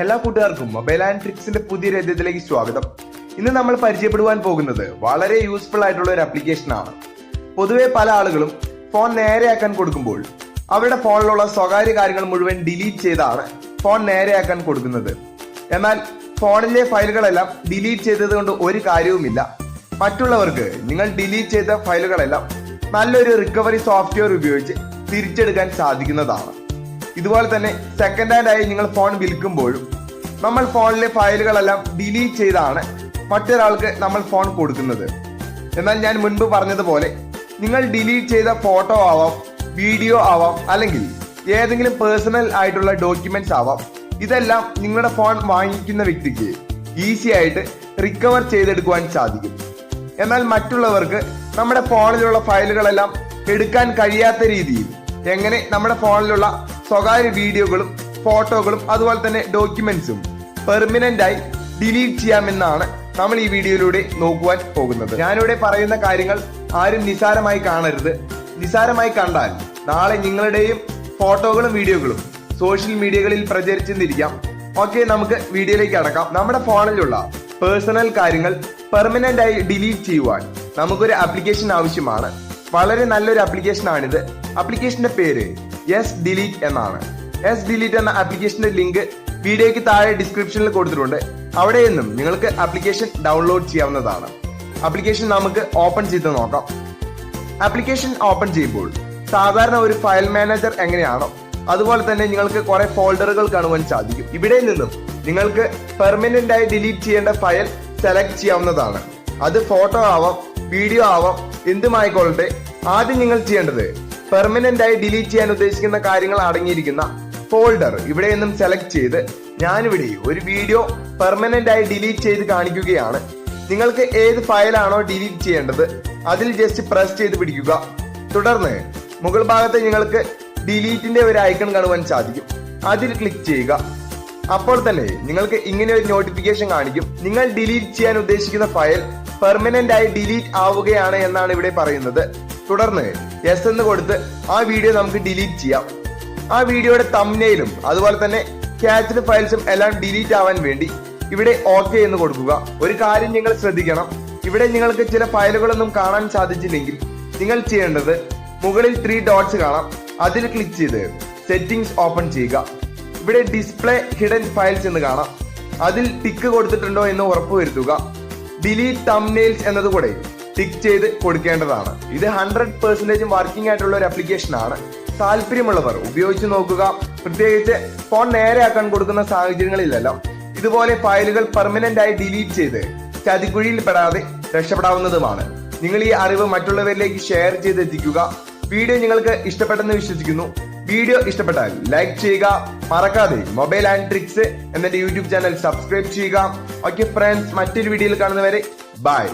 എല്ലാ കൂട്ടുകാർക്കും mobile and ട്രിക്സിന്റെ പുതിയ രഥത്തിലേക്ക് സ്വാഗതം. ഇന്ന് നമ്മൾ പരിചയപ്പെടുവാൻ പോകുന്നത് വളരെ യൂസ്ഫുൾ ആയിട്ടുള്ള ഒരു ആപ്ലിക്കേഷൻ ആണ്. പൊതുവെ പല ആളുകളും ഫോൺ നേരെയാക്കാൻ കൊടുക്കുമ്പോൾ അവരുടെ ഫോണിലുള്ള സ്വകാര്യ കാര്യങ്ങൾ മുഴുവൻ ഡിലീറ്റ് ചെയ്താണ് ഫോൺ നേരെയാക്കാൻ കൊടുക്കുന്നത്. എന്നാൽ ഫോണിലെ ഫയലുകളെല്ലാം ഡിലീറ്റ് ചെയ്തത് കൊണ്ട് ഒരു കാര്യവുമില്ല. മറ്റുള്ളവർക്ക് നിങ്ങൾ ഡിലീറ്റ് ചെയ്ത ഫയലുകളെല്ലാം നല്ലൊരു റിക്കവറി സോഫ്റ്റ്വെയർ ഉപയോഗിച്ച് തിരിച്ചെടുക്കാൻ സാധിക്കുന്നതാണ്. ഇതുപോലെ തന്നെ സെക്കൻഡ് ഹാൻഡ് ആയി നിങ്ങൾ ഫോൺ വിൽക്കുമ്പോഴും നമ്മൾ ഫോണിലെ ഫയലുകളെല്ലാം ഡിലീറ്റ് ചെയ്താണ് മറ്റൊരാൾക്ക് നമ്മൾ ഫോൺ കൊടുക്കുന്നത്. എന്നാൽ ഞാൻ മുൻപ് പറഞ്ഞതുപോലെ നിങ്ങൾ ഡിലീറ്റ് ചെയ്ത ഫോട്ടോ ആവാം വീഡിയോ ആവാം അല്ലെങ്കിൽ ഏതെങ്കിലും പേഴ്സണൽ ആയിട്ടുള്ള ഡോക്യുമെന്റ്സ് ആവാം. ഇതെല്ലാം നിങ്ങളുടെ ഫോൺ വാങ്ങിക്കുന്ന വ്യക്തിക്ക് ഈസി ആയിട്ട് റിക്കവർ ചെയ്തെടുക്കുവാൻ സാധിക്കും. എന്നാൽ മറ്റുള്ളവർക്ക് നമ്മുടെ ഫോണിലുള്ള ഫയലുകളെല്ലാം എടുക്കാൻ കഴിയാത്ത രീതിയിൽ എങ്ങനെ നമ്മുടെ ഫോണിലുള്ള സ്വകാര്യ വീഡിയോകളും ഫോട്ടോകളും അതുപോലെ തന്നെ ഡോക്യുമെന്റ്സും പെർമനന്റ് ആയി ഡിലീറ്റ് ചെയ്യാമെന്നാണ് നമ്മൾ ഈ വീഡിയോയിലൂടെ നോക്കുവാൻ പോകുന്നത്. ഞാനിവിടെ പറയുന്ന കാര്യങ്ങൾ ആരും നിസാരമായി കാണരുത്. നിസാരമായി കണ്ടാൽ നാളെ നിങ്ങളുടെയും ഫോട്ടോകളും വീഡിയോകളും സോഷ്യൽ മീഡിയകളിൽ പ്രചരിച്ചെന്നിരിക്കാം ഓക്കെ നമുക്ക് വീഡിയോയിലേക്ക് അടക്കാം. നമ്മുടെ ഫോണിലുള്ള പേഴ്സണൽ കാര്യങ്ങൾ പെർമനന്റ് ആയി ഡിലീറ്റ് ചെയ്യുവാൻ നമുക്കൊരു ആപ്ലിക്കേഷൻ ആവശ്യമാണ്. വളരെ നല്ലൊരു ആപ്ലിക്കേഷൻ ആണിത്. ആപ്ലിക്കേഷന്റെ പേര് എസ് ഡിലീറ്റ് എന്നാണ്. എസ് ഡിലീറ്റ് എന്ന ആപ്ലിക്കേഷന്റെ ലിങ്ക് വീഡിയോയ്ക്ക് താഴെ ഡിസ്ക്രിപ്ഷനിൽ കൊടുത്തിട്ടുണ്ട്. അവിടെ നിന്നും നിങ്ങൾക്ക് ആപ്ലിക്കേഷൻ ഡൗൺലോഡ് ചെയ്യാവുന്നതാണ്. ആപ്ലിക്കേഷൻ നമുക്ക് ഓപ്പൺ ചെയ്ത് നോക്കാം. ആപ്ലിക്കേഷൻ ഓപ്പൺ ചെയ്യുമ്പോൾ സാധാരണ ഒരു ഫയൽ മാനേജർ എങ്ങനെയാണോ അതുപോലെ തന്നെ നിങ്ങൾക്ക് കുറെ ഫോൾഡറുകൾ കാണുവാൻ സാധിക്കും. ഇവിടെ നിന്നും നിങ്ങൾക്ക് പെർമനന്റ് ആയി ഡിലീറ്റ് ചെയ്യേണ്ട ഫയൽ സെലക്ട് ചെയ്യാവുന്നതാണ്. അത് ഫോട്ടോ ആവാം വീഡിയോ ആവാം എന്തുമായിക്കൊള്ളട്ടെ ആദ്യം നിങ്ങൾ ചെയ്യേണ്ടത് പെർമനന്റ് ആയി ഡിലീറ്റ് ചെയ്യാൻ ഉദ്ദേശിക്കുന്ന കാര്യങ്ങൾ അടങ്ങിയിരിക്കുന്ന ഫോൾഡർ ഇവിടെ നിന്നും സെലക്ട് ചെയ്ത് ഞാനിവിടെ ഒരു വീഡിയോ പെർമനന്റ് ആയി ഡിലീറ്റ് ചെയ്ത് കാണിക്കുകയാണ്. നിങ്ങൾക്ക് ഏത് ഫയലാണോ ഡിലീറ്റ് ചെയ്യേണ്ടത് അതിൽ ജസ്റ്റ് പ്രസ് ചെയ്ത് പിടിക്കുക. തുടർന്ന് മുകൾ ഭാഗത്ത് നിങ്ങൾക്ക് ഡിലീറ്റിന്റെ ഒരു ഐക്കൺ കാണുവാൻ സാധിക്കും. അതിൽ ക്ലിക്ക് ചെയ്യുക. അപ്പോൾ തന്നെ നിങ്ങൾക്ക് ഇങ്ങനെ ഒരു നോട്ടിഫിക്കേഷൻ കാണിക്കും. നിങ്ങൾ ഡിലീറ്റ് ചെയ്യാൻ ഉദ്ദേശിക്കുന്ന ഫയൽ പെർമനന്റ് ആയി ഡിലീറ്റ് ആവുകയാണ് എന്നാണ് ഇവിടെ പറയുന്നത്. തുടർന്ന് യെസ് എന്ന് കൊടുത്ത് ആ വീഡിയോ നമുക്ക് ഡിലീറ്റ് ചെയ്യാം. ആ വീഡിയോയുടെ തമ്നയിലും അതുപോലെ തന്നെ ക്യാച്ച്ഡ് ഫയൽസും എല്ലാം ഡിലീറ്റ് ആവാൻ വേണ്ടി ഇവിടെ ഓക്കെ എന്ന് കൊടുക്കുക. ഒരു കാര്യം നിങ്ങൾ ശ്രദ്ധിക്കണം. ഇവിടെ നിങ്ങൾക്ക് ചില ഫയലുകളൊന്നും കാണാൻ സാധിച്ചില്ലെങ്കിൽ നിങ്ങൾ ചെയ്യേണ്ടത് മുകളിൽ ത്രീ ഡോട്ട്സ് കാണാം. അതിൽ ക്ലിക്ക് ചെയ്ത് സെറ്റിംഗ്സ് ഓപ്പൺ ചെയ്യുക. ഇവിടെ ഡിസ്പ്ലേ ഹിഡൻ ഫയൽസ് എന്ന് കാണാം. അതിൽ ടിക്ക് കൊടുത്തിട്ടുണ്ടോ എന്ന് ഉറപ്പുവരുത്തുക. ഡിലീറ്റ് തംനെയിൽസ് എന്നത് കൂടെ ടിക്ക് ചെയ്ത് കൊടുക്കേണ്ടതാണ്. ഇത് ഹൺഡ്രഡ് പെർസെന്റേജും വർക്കിംഗ് ആയിട്ടുള്ള ഒരു ആപ്ലിക്കേഷൻ ആണ്. താല്പര്യമുള്ളവർ ഉപയോഗിച്ച് നോക്കുക. പ്രത്യേകിച്ച് ഫോൺ നേരെയാക്കാൻ കൊടുക്കുന്ന സാഹചര്യങ്ങളില്ലല്ലോ ഇതുപോലെ ഫയലുകൾ പെർമനന്റ് ആയി ഡിലീറ്റ് ചെയ്ത് ചതിക്കുഴിയിൽ പെടാതെ രക്ഷപ്പെടാവുന്നതുമാണ്. നിങ്ങൾ ഈ അറിവ് മറ്റുള്ളവരിലേക്ക് ഷെയർ ചെയ്ത് എത്തിക്കുക. വീഡിയോ നിങ്ങൾക്ക് ഇഷ്ടപ്പെട്ടെന്ന് വിശ്വസിക്കുന്നു. വീഡിയോ ഇഷ്ടപ്പെട്ടാൽ ലൈക്ക് ചെയ്യുക. മറക്കാതെ മൊബൈൽ ആൻഡ് ട്രിക്സ് എന്നെ യൂട്യൂബ് ചാനൽ സബ്സ്ക്രൈബ് ചെയ്യുക. ഓക്കെ ഫ്രണ്ട്സ് മറ്റൊരു വീഡിയോയിൽ കാണുന്നവരെ ബൈ